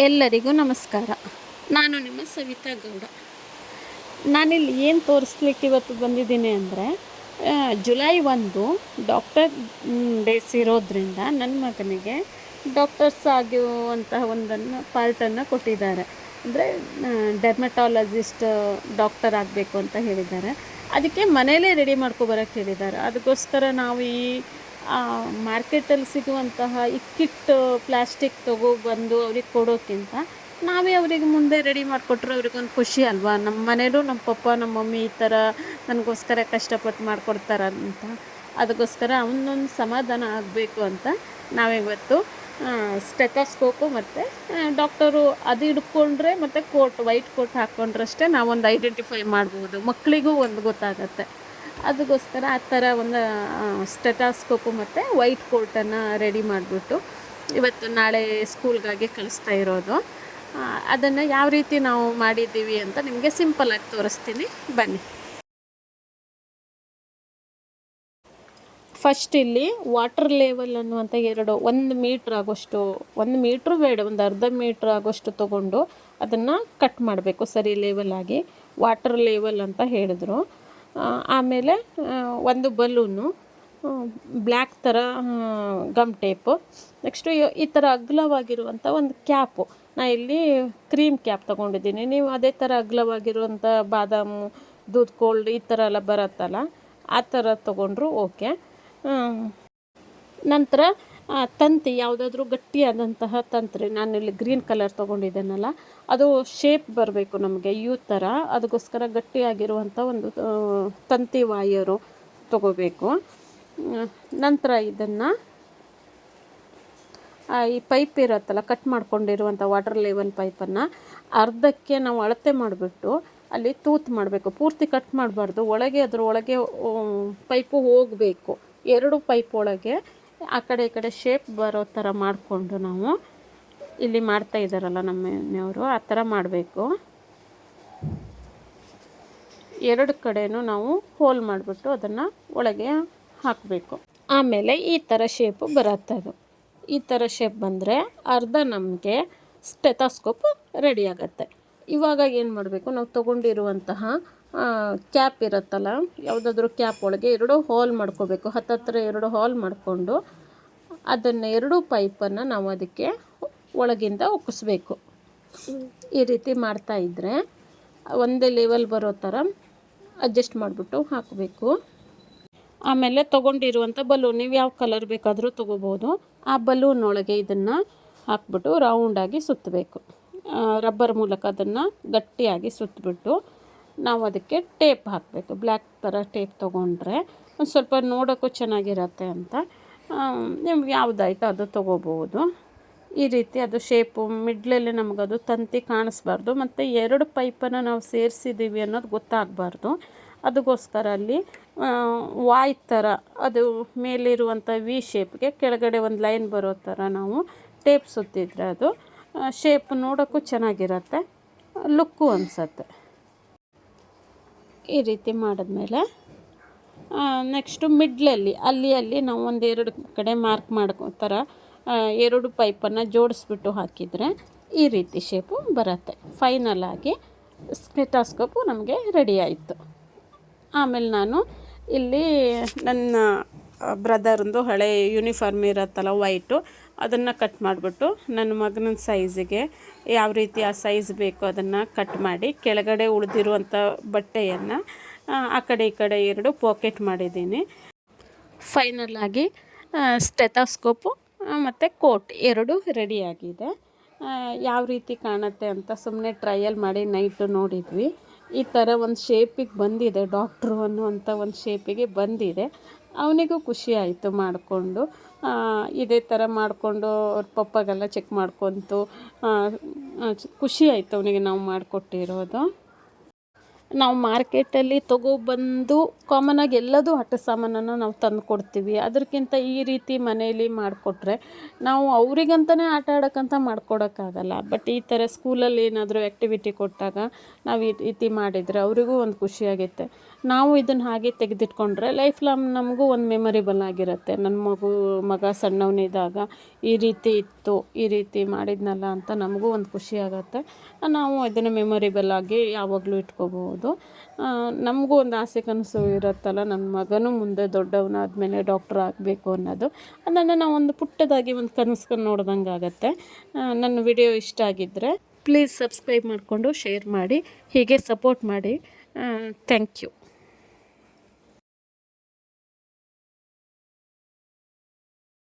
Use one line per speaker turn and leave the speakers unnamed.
ಎಲ್ಲರಿಗೂ ನಮಸ್ಕಾರ. ನಾನು ನಿಮ್ಮ ಸವಿತಾ ಗೌಡ. ನಾನಿಲ್ಲಿ ಏನು ತೋರಿಸ್ಲಿಕ್ಕೆ ಇವತ್ತು ಬಂದಿದ್ದೀನಿ ಅಂದರೆ ಜುಲೈ ಒಂದು ಡಾಕ್ಟರ್ ಡೇಸ್ ಇರೋದ್ರಿಂದ ನನ್ನ ಮಗನಿಗೆ ಡಾಕ್ಟರ್ಸ್ ಆಗಿರುವಂತಹ ಒಂದನ್ನು ಪಾರ್ಟನ್ನು ಕೊಟ್ಟಿದ್ದಾರೆ. ಅಂದರೆ ಡೆರ್ಮಟಾಲಜಿಸ್ಟ್ ಡಾಕ್ಟರ್ ಆಗಬೇಕು ಅಂತ ಹೇಳಿದ್ದಾರೆ. ಅದಕ್ಕೆ ಮನೇಲೇ ರೆಡಿ ಮಾಡ್ಕೊಬರಕ್ಕೆ ಹೇಳಿದ್ದಾರೆ. ಅದಕ್ಕೋಸ್ಕರ ನಾವು ಈ ಮಾರ್ಕೆಟಲ್ಲಿ ಸಿಗುವಂತಹ ಈ ಕಿಟ್ ಪ್ಲ್ಯಾಸ್ಟಿಕ್ ಬಂದು ಅವ್ರಿಗೆ ಕೊಡೋಕ್ಕಿಂತ ನಾವೇ ಅವರಿಗೆ ಮುಂದೆ ರೆಡಿ ಮಾಡಿಕೊಟ್ರೆ ಅವ್ರಿಗೊಂದು ಖುಷಿ ಅಲ್ವಾ? ನಮ್ಮ ಮನೇಲೂ ನಮ್ಮ ಪಪ್ಪ ನಮ್ಮ ಮಮ್ಮಿ ಈ ಥರ ನನಗೋಸ್ಕರ ಕಷ್ಟಪಟ್ಟು ಮಾಡಿಕೊಡ್ತಾರಂತ ಅದಕ್ಕೋಸ್ಕರ ಅವನೊಂದು ಸಮಾಧಾನ ಆಗಬೇಕು ಅಂತ ನಾವಿವತ್ತು ಸ್ಟೆಥೋಸ್ಕೋಪು ಮತ್ತು ಡಾಕ್ಟರು ಅದು ಹಿಡ್ಕೊಂಡ್ರೆ ಮತ್ತು ಕೋಟ್ ವೈಟ್ ಕೋಟ್ ಹಾಕ್ಕೊಂಡ್ರಷ್ಟೇ ನಾವೊಂದು ಐಡೆಂಟಿಫೈ ಮಾಡ್ಬೋದು. ಮಕ್ಕಳಿಗೂ ಒಂದು ಗೊತ್ತಾಗತ್ತೆ. ಅದಕ್ಕೋಸ್ಕರ ಆ ಥರ ಒಂದು ಸ್ಟೆಟಾಸ್ಕೋಪು ಮತ್ತು ವೈಟ್ ಕೋಟನ್ನು ರೆಡಿ ಮಾಡಿಬಿಟ್ಟು ಇವತ್ತು ನಾಳೆ ಸ್ಕೂಲ್ಗಾಗಿ ಕಳಿಸ್ತಾ ಇರೋದು. ಅದನ್ನು ಯಾವ ರೀತಿ ನಾವು ಮಾಡಿದ್ದೀವಿ ಅಂತ ನಿಮಗೆ ಸಿಂಪಲಾಗಿ ತೋರಿಸ್ತೀನಿ. ಬನ್ನಿ. ಫಸ್ಟ್ ಇಲ್ಲಿ ವಾಟರ್ ಲೆವೆಲ್ ಅನ್ನುವಂಥ ಎರಡು, ಒಂದು ಮೀಟ್ರ್ ಆಗೋಷ್ಟು, ಒಂದು ಮೀಟ್ರು ಬೇಡ, ಒಂದು ಅರ್ಧ ಮೀಟ್ರ್ ಆಗೋಷ್ಟು ತೊಗೊಂಡು ಅದನ್ನು ಕಟ್ ಮಾಡಬೇಕು ಸರಿ ಲೆವೆಲ್ ಆಗಿ. ವಾಟರ್ ಲೆವೆಲ್ ಅಂತ ಹೇಳಿದ್ರು. ಆಮೇಲೆ ಒಂದು ಬಲೂನು ಬ್ಲ್ಯಾಕ್ ಥರ ಗಮ್ ಟೇಪು. ನೆಕ್ಸ್ಟು ಈ ಥರ ಅಗಲವಾಗಿರುವಂಥ ಒಂದು ಕ್ಯಾಪು. ನಾ ಇಲ್ಲಿ ಕ್ರೀಮ್ ಕ್ಯಾಪ್ ತೊಗೊಂಡಿದ್ದೀನಿ. ನೀವು ಅದೇ ಥರ ಅಗ್ಲವಾಗಿರುವಂಥ ಬಾದಾಮು, ದೂದ್ ಕೋಲ್ಡ್ ಈ ಥರ ಎಲ್ಲ ಬರುತ್ತಲ್ಲ, ಆ ಥರ ತೊಗೊಂಡ್ರು ಓಕೆ. ನಂತರ ತಂತಿ ಯಾವುದಾದ್ರೂ ಗಟ್ಟಿಯಾದಂತಹ ತಂತ್ರಿ, ನಾನಿಲ್ಲಿ ಗ್ರೀನ್ ಕಲರ್ ತೊಗೊಂಡಿದ್ದೇನಲ್ಲ, ಅದು ಶೇಪ್ ಬರಬೇಕು ನಮಗೆ ಯೂ ಥರ ಅದಕ್ಕೋಸ್ಕರ ಗಟ್ಟಿಯಾಗಿರುವಂಥ ಒಂದು ತಂತಿ ವಾಯರು ತಗೋಬೇಕು. ನಂತರ ಇದನ್ನು ಈ ಪೈಪ್ ಇರುತ್ತಲ್ಲ ಕಟ್ ಮಾಡ್ಕೊಂಡಿರುವಂಥ ವಾಟರ್ ಲೆವೆಲ್ ಪೈಪನ್ನು ಅರ್ಧಕ್ಕೆ ನಾವು ಅಳತೆ ಮಾಡಿಬಿಟ್ಟು ಅಲ್ಲಿ ತೂತು ಮಾಡಬೇಕು. ಪೂರ್ತಿ ಕಟ್ ಮಾಡಬಾರ್ದು. ಒಳಗೆ ಅದರ ಒಳಗೆ ಪೈಪು ಹೋಗಬೇಕು. ಎರಡು ಪೈಪ್ ಒಳಗೆ ಆ ಕಡೆ ಈ ಕಡೆ ಶೇಪ್ ಬರೋ ಥರ ಮಾಡಿಕೊಂಡು ನಾವು ಇಲ್ಲಿ ಮಾಡ್ತಾ ಇದ್ದಾರಲ್ಲ ನಮ್ಮ ಮನೆಯವರು ಆ ಥರ ಮಾಡಬೇಕು. ಎರಡು ಕಡೆಯೂ ನಾವು ಹೋಲ್ ಮಾಡಿಬಿಟ್ಟು ಅದನ್ನು ಒಳಗೆ ಹಾಕಬೇಕು. ಆಮೇಲೆ ಈ ಥರ ಶೇಪು ಅದು. ಈ ಥರ ಶೇಪ್ ಬಂದರೆ ಅರ್ಧ ನಮಗೆ ಸ್ಟೆಥಾಸ್ಕೋಪ್ ರೆಡಿ ಆಗುತ್ತೆ. ಇವಾಗ ಏನು ಮಾಡಬೇಕು? ನಾವು ತೊಗೊಂಡಿರುವಂತಹ ಕ್ಯಾಪ್ ಇರುತ್ತಲ್ಲ, ಯಾವುದಾದ್ರೂ ಕ್ಯಾಪ್ ಒಳಗೆ ಎರಡು ಹಾಲ್ ಮಾಡ್ಕೋಬೇಕು. ಹತ್ತತ್ರ ಎರಡು ಹಾಲ್ ಮಾಡಿಕೊಂಡು, ಅದನ್ನು ಎರಡು ಪೈಪನ್ನು ನಾವು ಅದಕ್ಕೆ ಒಳಗಿಂದ ಒಕ್ಕಿಸ್ಬೇಕು ಈ ರೀತಿ ಮಾಡ್ತಾ ಇದ್ದರೆ ಒಂದೇ ಲೆವೆಲ್ ಬರೋ ಥರ ಅಡ್ಜಸ್ಟ್ ಮಾಡಿಬಿಟ್ಟು ಹಾಕಬೇಕು. ಆಮೇಲೆ ತೊಗೊಂಡಿರುವಂಥ ಬಲೂನ್ ನೀವು ಯಾವ ಕಲರ್ ಬೇಕಾದರೂ ತೊಗೋಬೋದು. ಆ ಬಲೂನ್ ಒಳಗೆ ಇದನ್ನು ಹಾಕ್ಬಿಟ್ಟು ರೌಂಡಾಗಿ ಸುತ್ತಬೇಕು. ರಬ್ಬರ್ ಮೂಲಕ ಅದನ್ನು ಗಟ್ಟಿಯಾಗಿ ಸುತ್ತಿಬಿಟ್ಟು ನಾವು ಅದಕ್ಕೆ ಟೇಪ್ ಹಾಕಬೇಕು. ಬ್ಲ್ಯಾಕ್ ಥರ ಟೇಪ್ ತೊಗೊಂಡ್ರೆ ಒಂದು ಸ್ವಲ್ಪ ನೋಡೋಕ್ಕೂ ಚೆನ್ನಾಗಿರತ್ತೆ ಅಂತ. ನಿಮ್ಗೆ ಯಾವುದಾಯ್ತು ಅದು ತೊಗೋಬೋದು ಈ ರೀತಿ ಅದು ಶೇಪು ಮಿಡ್ಲಲ್ಲಿ ನಮಗದು ತಂತಿ ಕಾಣಿಸ್ಬಾರ್ದು. ಮತ್ತು ಎರಡು ಪೈಪನ್ನು ನಾವು ಸೇರಿಸಿದ್ದೀವಿ ಅನ್ನೋದು ಗೊತ್ತಾಗಬಾರ್ದು. ಅದಕ್ಕೋಸ್ಕರ ಅಲ್ಲಿ ವಾಯ್ ಥರ ಅದು ಮೇಲಿರುವಂಥ ವಿ ಶೇಪ್ಗೆ ಕೆಳಗಡೆ ಒಂದು ಲೈನ್ ಬರೋ ಥರ ನಾವು ಟೇಪ್ ಸುತ್ತಿದ್ರೆ ಅದು ಶೇಪ್ ನೋಡೋಕ್ಕೂ ಚೆನ್ನಾಗಿರತ್ತೆ. ಲುಕ್ಕು ಅನಿಸತ್ತೆ. ಈ ರೀತಿ ಮಾಡಿದ್ಮೇಲೆ ನೆಕ್ಸ್ಟು ಮಿಡ್ಲಲ್ಲಿ ಅಲ್ಲಿ ಅಲ್ಲಿ ನಾವು ಒಂದು ಎರಡು ಕಡೆ ಮಾರ್ಕ್ ಮಾಡ್ಕೋ ಥರ ಎರಡು ಪೈಪನ್ನು ಜೋಡಿಸ್ಬಿಟ್ಟು ಹಾಕಿದರೆ ಈ ರೀತಿ ಶೇಪು ಬರುತ್ತೆ. ಫೈನಲ್ ಆಗಿ ಸ್ಟೆಟಾಸ್ಕೋಪು ನಮಗೆ ರೆಡಿ ಆಯಿತು. ಆಮೇಲೆ ನಾನು ಇಲ್ಲಿ ನನ್ನ ಬ್ರದರ್ದು ಹಳೆ ಯೂನಿಫಾರ್ಮ್ ಇರತ್ತಲ್ಲ ವೈಟು, ಅದನ್ನು ಕಟ್ ಮಾಡಿಬಿಟ್ಟು ನನ್ನ ಮಗನ ಸೈಜಿಗೆ ಯಾವ ರೀತಿ ಆ ಸೈಜ್ ಬೇಕು ಅದನ್ನು ಕಟ್ ಮಾಡಿ ಕೆಳಗಡೆ ಉಳಿದಿರುವಂಥ ಬಟ್ಟೆಯನ್ನು, ಆ ಕಡೆ ಈ ಕಡೆ ಎರಡು ಪಾಕೆಟ್ ಮಾಡಿದ್ದೀನಿ. ಫೈನಲ್ ಆಗಿ ಸ್ಟೆಥಾಸ್ಕೋಪು ಮತ್ತು ಕೋಟ್ ಎರಡು ರೆಡಿಯಾಗಿದೆ ಯಾವ ರೀತಿ ಕಾಣುತ್ತೆ ಅಂತ ಸುಮ್ಮನೆ ಟ್ರಯಲ್ ಮಾಡಿ ನೈಟು ನೋಡಿದ್ವಿ. ಈ ಥರ ಒಂದು ಶೇಪಿಗೆ ಬಂದಿದೆ ಡಾಕ್ಟ್ರು ಅನ್ನುವಂಥ ಒಂದು ಶೇಪಿಗೆ ಬಂದಿದೆ. ಅವನಿಗೂ ಖುಷಿ ಆಯಿತು ಮಾಡಿಕೊಂಡು. ಇದೇ ಥರ ಮಾಡಿಕೊಂಡು ಅವ್ರ ಪಪ್ಪಗೆಲ್ಲ ಚೆಕ್ ಮಾಡ್ಕೊತು ಖುಷಿ ಆಯಿತು ಅವನಿಗೆ ನಾವು ಮಾಡಿಕೊಟ್ಟಿರೋದು. ನಾವು ಮಾರ್ಕೆಟಲ್ಲಿ ತೊಗೊಬಂದು ಕಾಮನಾಗಿ ಎಲ್ಲದೂ ಆಟ ಸಾಮಾನನ್ನು ನಾವು ತಂದು ಕೊಡ್ತೀವಿ. ಅದಕ್ಕಿಂತ ಈ ರೀತಿ ಮನೆಯಲ್ಲಿ ಮಾಡಿಕೊಟ್ರೆ ನಾವು ಅವರಿಗಂತಲೇ ಆಟ ಆಡೋಕ್ಕಂತ ಮಾಡ್ಕೊಡೋಕ್ಕಾಗಲ್ಲ. ಬಟ್ ಈ ಥರ ಸ್ಕೂಲಲ್ಲಿ ಏನಾದರೂ ಆ್ಯಕ್ಟಿವಿಟಿ ಕೊಟ್ಟಾಗ ನಾವು ಈ ರೀತಿ ಮಾಡಿದರೆ ಅವರಿಗೂ ಒಂದು ಖುಷಿಯಾಗುತ್ತೆ ನಾವು ಇದನ್ನು ಹಾಗೆ ತೆಗೆದಿಟ್ಕೊಂಡ್ರೆ ಲೈಫ್ ಲಾಂಗ್ ನಮಗೂ ಒಂದು ಮೆಮೊರಿಬಲ್ ಆಗಿರುತ್ತೆ. ನನ್ನ ಮಗು, ಮಗ ಸಣ್ಣವನಿದ್ದಾಗ ಈ ರೀತಿ ಇತ್ತು, ಈ ರೀತಿ ಮಾಡಿದ್ನಲ್ಲ ಅಂತ ನಮಗೂ ಒಂದು ಖುಷಿ ನಾವು ಇದನ್ನು ಮೆಮೊರಿಬಲ್ ಆಗಿ ಯಾವಾಗಲೂ ನಮಗೂ ಒಂದು ಆಸೆ ಕನಸು ಇರುತ್ತಲ್ಲ ನನ್ನ ಮಗನೂ ಮುಂದೆ ದೊಡ್ಡವನಾದ್ಮೇಲೆ ಡಾಕ್ಟ್ರ್ ಆಗಬೇಕು ಅನ್ನೋದು. ಅದನ್ನು ನಾವು ಒಂದು ಪುಟ್ಟದಾಗಿ ಒಂದು ಕನಸ್ಕೊಂಡು ನೋಡ್ದಂಗೆ ಆಗುತ್ತೆ. ನನ್ನ ವಿಡಿಯೋ ಇಷ್ಟ ಆಗಿದ್ದರೆ ಪ್ಲೀಸ್ ಸಬ್ಸ್ಕ್ರೈಬ್ ಮಾಡಿಕೊಂಡು ಶೇರ್ ಮಾಡಿ, ಹೀಗೆ ಸಪೋರ್ಟ್ ಮಾಡಿ. Thank you